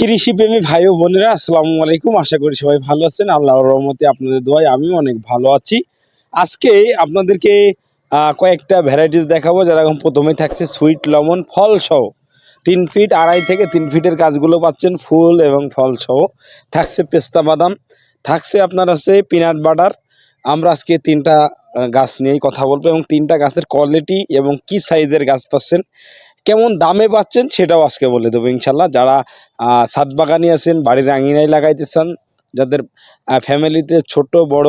কৃষিপ্রেমী ভাই ও বোনেরা, আসসালামু আলাইকুম। আশা করি সবাই ভালো আছেন। আল্লাহর রহমতে আপনাদের দোয়ায় আমিও অনেক ভালো আছি। আজকে আপনাদেরকে কয়েকটা ভ্যারাইটিস দেখাবো। যারা প্রথমে থাকছে সুইট লমন ফল সহ। তিন ফিট আড়াই থেকে তিন ফিটের গাছগুলো পাচ্ছেন, ফুল এবং ফল সহ। থাকছে পেস্তা বাদাম, থাকছে আপনার আছে পিনাট বাটার আমরা আজকে তিনটা গাছ নিয়েই কথা বলব এবং তিনটা গাছের কোয়ালিটি এবং কি সাইজের গাছ পাচ্ছেন, কেমন দামে পাচ্ছেন সেটাও আজকে বলে দেবো ইনশাল্লাহ। যারা ছাদ বাগানি আছেন, বাড়ির আঙিনায় লাগাইতে চান যাদের ফ্যামিলিতে ছোট, বড়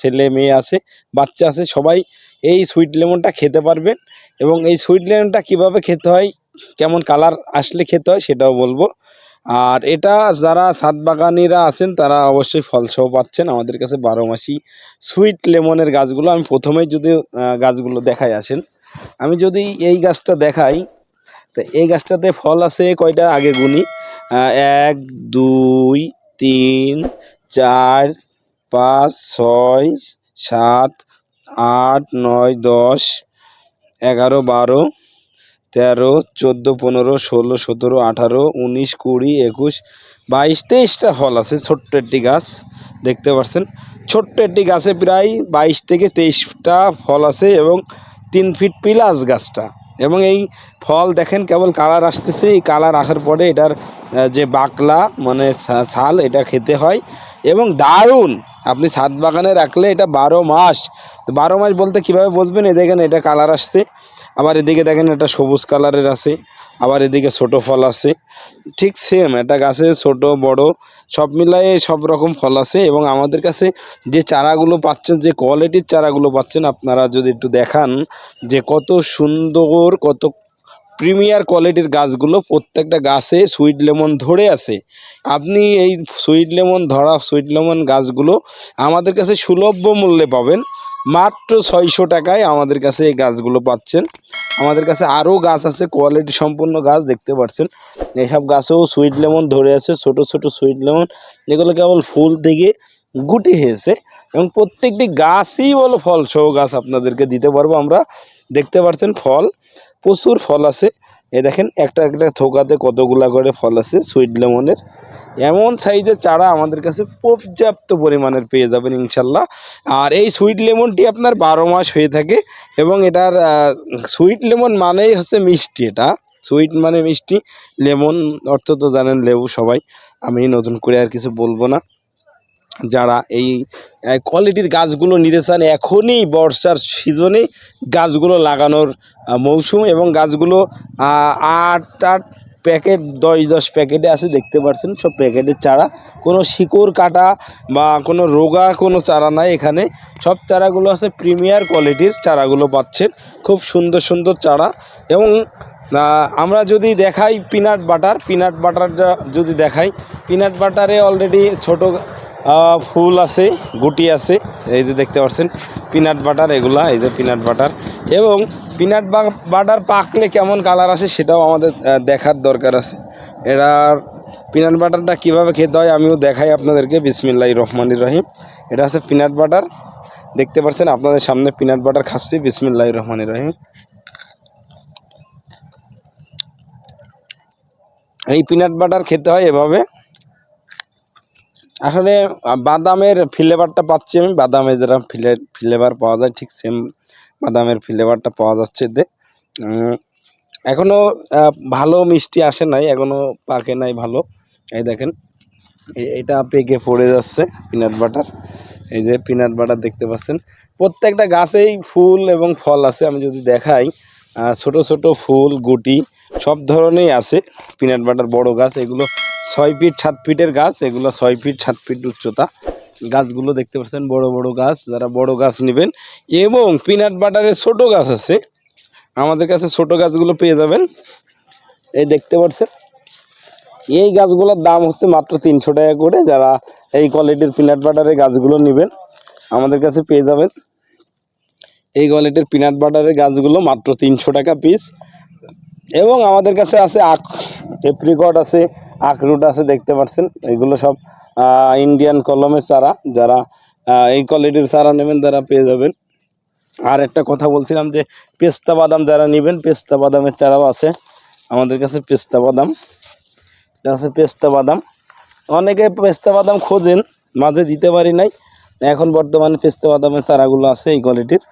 ছেলে, মেয়ে আছে, বাচ্চা আছে, সবাই এই সুইট লেমনটা খেতে পারবেন। এবং এই সুইট লেমনটা কীভাবে খেতে হয়, কেমন কালার আসলে খেতে হয়, সেটাও বলব। আর এটা যারা ছাদ বাগানিরা আছেন, তারা অবশ্যই ফলসহ পাচ্ছেন। আমাদের কাছে বারো মাসি সুইট লেমনের গাছগুলো, আমি প্রথমেই যদি গাছগুলো দেখাই আসেন। আমি যদি এই গাছটা দেখাই, তো এই গাছটাতে ফল আছে কয়টা? আগে গুনি। এক, দুই, তিন, চার, পাঁচ, ছয়, সাত, আট, নয়, দশ, এগারো, বারো, তেরো, চোদ্দ, পনেরো, ষোলো, সতেরো, আঠারো, উনিশ, কুড়ি, একুশ, বাইশ, তেইশটা ফল আছে, ছোট্ট একটি গাছ, দেখতে পাচ্ছেন ছোট্ট একটি গাছে প্রায় বাইশ থেকে তেইশটা ফল আছে এবং তিন ফিট পিলাস গাছটা। এবং এই ফল দেখেন কেবল কালার আসতেছে। এই কালার আসার পরে এটার যে বাকলা মানে ছাল, এটা খেতে হয়। এবং দারুণ! আপনি ছাদ বাগানে রাখলে এটা বারো মাস। তো বারো মাস বলতে কীভাবে বসবেন এ দেখেন এটা কালার আসছে। আবার এদিকে দেখেন এটা সবুজ কালারের আছে, আবার এদিকে ছোট ফল আছে। ঠিক সেম এটা গাছে ছোট, বড়, সব মিলাই সব রকম ফল আছে এবং আমাদের কাছে যে চারাগুলো পাচ্ছেন, যে কোয়ালিটির চারাগুলো পাচ্ছেন, আপনারা যদি একটু দেখান যে কত সুন্দর, কত প্রিমিয়ার কোয়ালিটির গাছগুলো প্রত্যেকটা গাছে সুইট লেমন ধরে আছে। আপনি এই সুইট লেমন ধরা সুইট লেমন গাছগুলো আমাদের কাছে সুলভ্য মূল্যে পাবেন। মাত্র ছয়শো টাকায় আমাদের কাছে এই গাছগুলো পাচ্ছেন। আমাদের কাছে আরও গাছ আছে, কোয়ালিটি সম্পূর্ণ গাছ দেখতে পাচ্ছেন। এইসব গাছেও সুইট লেমন ধরে আছে, ছোট ছোট সুইট লেমন। এগুলো কেবল ফুল থেকে গুটি হয়েছে এবং প্রত্যেকটি গাছই বলো ফল সহ গাছ আপনাদেরকে দিতে পারব আমরা। দেখতে পাচ্ছেন ফল। প্রচুর ফল আছে। এ দেখেন, একটা একটা থোকাতে কতগুলা করে ফল আছে সুইট লেমনের এমন সাইজের চারা আমাদের কাছে পর্যাপ্ত পরিমাণের পেয়ে যাবেন, ইনশাল্লাহ। আর এই সুইট লেমনটি আপনার বারো মাস হয়ে থাকে এবং এটার সুইট লেমন মানেই হচ্ছে মিষ্টি এটা। সুইট মানে মিষ্টি লেমন অর্থ তো জানেন, লেবু সবাই। আমি নতুন করে আর কিছু বলব না। যারা এই কোয়ালিটির গাছগুলো নিতে চান, এখনই বর্ষার সিজনে গাছগুলো লাগানোর মৌসুম এবং গাছগুলো আট আট প্যাকেট, দশ দশ প্যাকেটে আছে, দেখতে পাচ্ছেন, সব প্যাকেটের চারা। কোনো শিকড় কাটা বা কোনো রোগা কোনো চারা নাই এখানে। সব চারাগুলো আছে প্রিমিয়ার কোয়ালিটির চারাগুলো পাচ্ছেন। খুব সুন্দর সুন্দর চারা এবং আমরা যদি দেখাই পিনাট বাটার পিনাট বাটারটা যদি দেখাই পিনাট বাটারে অলরেডি ছোট ফুল আছে, গুটি আছে, এই যে দেখতে পাচ্ছেন পিনাট বাটার এগুলা, এই যে পিনাট বাটার এবং পিনাট বাটার পাকলে কেমন কালার আসে সেটাও আমাদের দেখার দরকার আছে। এটার পিনাট বাটারটা কীভাবে খেতে হয় আমিও দেখাই আপনাদেরকে বিসমিল্লাহ রহমানির রহিম। এটা আছে পিনাট বাটার দেখতে পাচ্ছেন, আপনাদের সামনে পিনাট বাটার খাচ্ছি বিসমিল্লাহ রহমানির রহিম। এই পিনাট বাটার খেতে হয় এভাবে। আসলে বাদামের ফ্লেভারটা পাচ্ছি আমি। বাদামের যেটা ফ্লে ফ্লেভার পাওয়া যায়, ঠিক সেম বাদামের ফ্লেভারটা পাওয়া যাচ্ছে এতে এখনও ভালো মিষ্টি আসে নাই এখনও পাকে নাই ভালো। এই দেখেন এটা পেকে পড়ে যাচ্ছে পিনাট বাটার এই যে পিনাট বাটার দেখতে পাচ্ছেন। প্রত্যেকটা গাছেই ফুল এবং ফল আছে, আমি যদি দেখাই ছোট ছোট ফুল, গুটি, সব ধরনেরই আছে। পিনাট বাটার বড় গাছ, এগুলো ছয় ফিট, সাত ফিটের গাছ, এগুলো ছয় ফিট, সাত ফিট উচ্চতা। গাছগুলো দেখতে পাচ্ছেন, বড় বড় গাছ। যারা বড় গাছ নেবেন, এবং পিনাট বাটারের ছোট গাছ আছে, আমাদের কাছে ছোট গাছগুলো পেয়ে যাবেন। এই দেখতে পাচ্ছেন, এই গাছগুলোর দাম হচ্ছে মাত্র তিনশো টাকা করে। যারা এই কোয়ালিটির পিনাট বাটারের গাছগুলো নেবেন, আমাদের কাছে পেয়ে যাবেন। এই কোয়ালিটির পিনাট বাটারের গাছগুলো মাত্র তিনশো টাকা পিস এবং আমাদের কাছে আছে আখ এপ্রিকট আছে আখরুট আছে, দেখতে পাচ্ছেন এগুলো সব ইন্ডিয়ান কলমের চারা, যারা এই কোয়ালিটির চারা নেবেন তারা পেয়ে যাবেন। আর একটা কথা বলছিলাম যে, পেস্তা বাদাম যারা নেবেন, পেস্তা বাদামের চারাও আছে। আমাদের কাছে পেস্তা বাদাম আছে পেস্তা বাদাম। অনেকে পেস্তা বাদাম খোঁজেন, মাঝে দিতে পারি নাই। এখন বর্তমানে পেস্তা বাদামের চারাগুলো আছে এই কোয়ালিটির।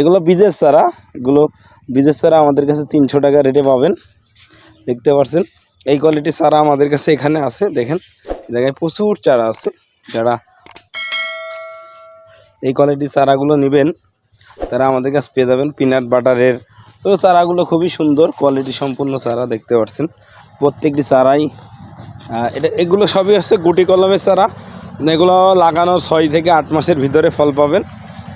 এগুলো বীজের চারা, এগুলো বীজের চারা আমাদের কাছে তিনশো টাকা রেটে পাবেন। দেখতে পাচ্ছেন এই কোয়ালিটির চারা আমাদের কাছে এখানে আছে, দেখেন। জায়গায় প্রচুর চারা আছে, যারা এই কোয়ালিটির চারাগুলো নেবেন, তারা আমাদের কাছে পেয়ে যাবেন পিনাট বাটারের তো চারাগুলো খুবই সুন্দর কোয়ালিটি সম্পূর্ণ চারা, দেখতে পাচ্ছেন। প্রত্যেকটি চারাই এটা, এগুলো সবই হচ্ছে গুটি কলমের চারা। এগুলো লাগানোর ছয় থেকে আট মাসের ভিতরে ফল পাবেন।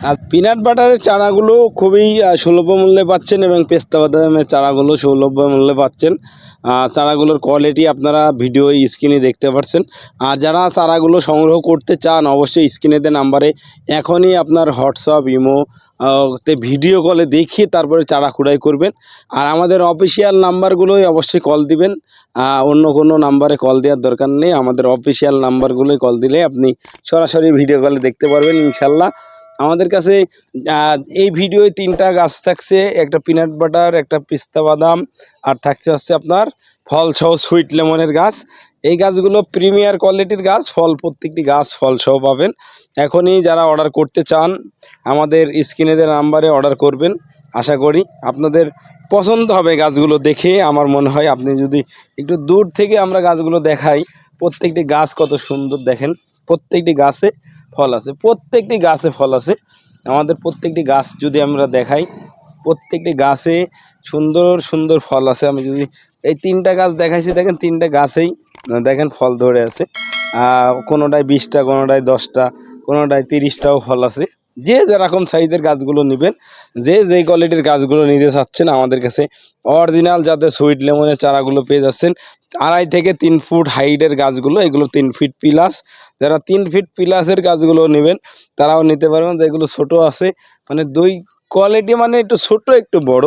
আর পিনাট বাটারের চারাগুলো খুবই সুলভ মূল্যে পাচ্ছেন এবং পেস্তা বাদামের চারাগুলো সুলভ মূল্যে পাচ্ছেন। চারাগুলোর কোয়ালিটি আপনারা ভিডিও স্ক্রিনে দেখতে পাচ্ছেন আর যারা চারাগুলো সংগ্রহ করতে চান, অবশ্যই স্ক্রিনেতে নাম্বারে এখনই আপনার হোয়াটসঅ্যাপ ইমো তে ভিডিও কলে দেখিয়ে তারপরে চারা কুড়াই করবেন। আর আমাদের অফিসিয়াল নাম্বারগুলোই অবশ্যই কল দিবেন। অন্য কোনো নাম্বারে কল দেওয়ার দরকার নেই। আমাদের অফিসিয়াল নাম্বারগুলোই কল দিলে আপনি সরাসরি ভিডিও কলে দেখতে পারবেন, ইনশাল্লাহ। আমাদের কাছে এই ভিডিওয় তিনটা গাছ থাকছে, একটা পিনাট বাটার একটা পিস্তা বাদাম, আর থাকছে হচ্ছে আপনার ফল সহ সুইট লেমনের গাছ। এই গাছগুলো প্রিমিয়ার কোয়ালিটির গাছ, ফল প্রত্যেকটি গাছ ফল সহ পাবেন। এখনই যারা অর্ডার করতে চান, আমাদের স্ক্রিনেদের নাম্বারে অর্ডার করবেন, আশা করি আপনাদের পছন্দ হবে গাছগুলো দেখে। আমার মনে হয় আপনি যদি একটু দূর থেকে আমরা গাছগুলো দেখাই, প্রত্যেকটি গাছ কত সুন্দর দেখেন, প্রত্যেকটি গাছে ফল আছে, প্রত্যেকটি গাছে ফল আছে। আমাদের প্রত্যেকটি গাছ যদি আমরা দেখাই, প্রত্যেকটি গাছে সুন্দর সুন্দর ফল আছে। আমি যদি এই তিনটা গাছ দেখাইছি, দেখেন তিনটা গাছেই দেখেন ফল ধরে আছে। কোনোটায় বিশটা, কোনোটায় দশটা, কোনোটায় তিরিশটাও ফল আছে। যে যেরকম সাইজের গাছগুলো নেবেন, যে যেই কোয়ালিটির গাছগুলো নিতে চাচ্ছেন আমাদের কাছে, অরিজিনাল যাতে সুইট লেমনের চারাগুলো পেয়ে যাচ্ছেন, আড়াই থেকে তিন ফুট হাইটের গাছগুলো, এগুলো তিন ফিট প্লাস যারা তিন ফিট প্লাসের গাছগুলো নেবেন, তারাও নিতে পারবেন, যেগুলো ছোট আছে মানে দুই কোয়ালিটি মানে একটু ছোট, একটু বড়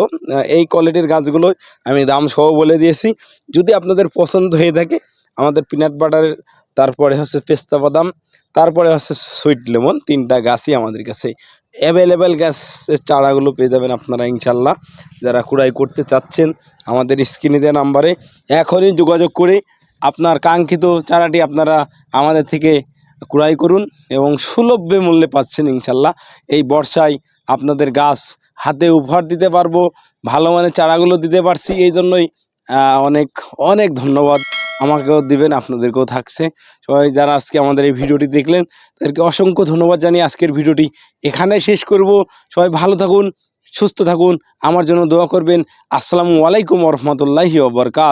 এই কোয়ালিটির গাছগুলো আমি দাম সহ বলে দিয়েছি। যদি আপনাদের পছন্দ হয়ে থাকে, আমাদের পিনাট বাটারের তারপরে হচ্ছে পেস্তা বাদাম, তারপরে হচ্ছে সুইট লেমন তিনটা গাছই আমাদের কাছে অ্যাভেলেবেল গ্যাসের চারাগুলো পেয়ে যাবেন আপনারা ইনশাল্লাহ যারা কুড়াই করতে চাচ্ছেন, আমাদের স্ক্রিনে দেওয়া নাম্বারে এখনই যোগাযোগ করে আপনার কাঙ্ক্ষিত চারাটি আপনারা আমাদের থেকে কুড়াই করুন এবং সুলভ্য মূল্যে পাচ্ছেন ইনশাল্লাহ এই বর্ষায় আপনাদের গাছ হাতে উপহার দিতে পারব, ভালো মানের চারাগুলো দিতে পারছি, এই জন্যই অনেক অনেক ধন্যবাদ। আমাকেও দিবেন, আপনাদেরকেও থাকছে। সবাই যারা আজকে আমাদের এই ভিডিওটি দেখলেন, তাদেরকে অসংখ্য ধন্যবাদ জানিয়ে আজকের ভিডিওটি এখানে শেষ করব। সবাই ভালো থাকুন, সুস্থ থাকুন, আমার জন্য দোয়া করবেন। আসসালামু আলাইকুম রহমতুল্লাহি ওবরকাত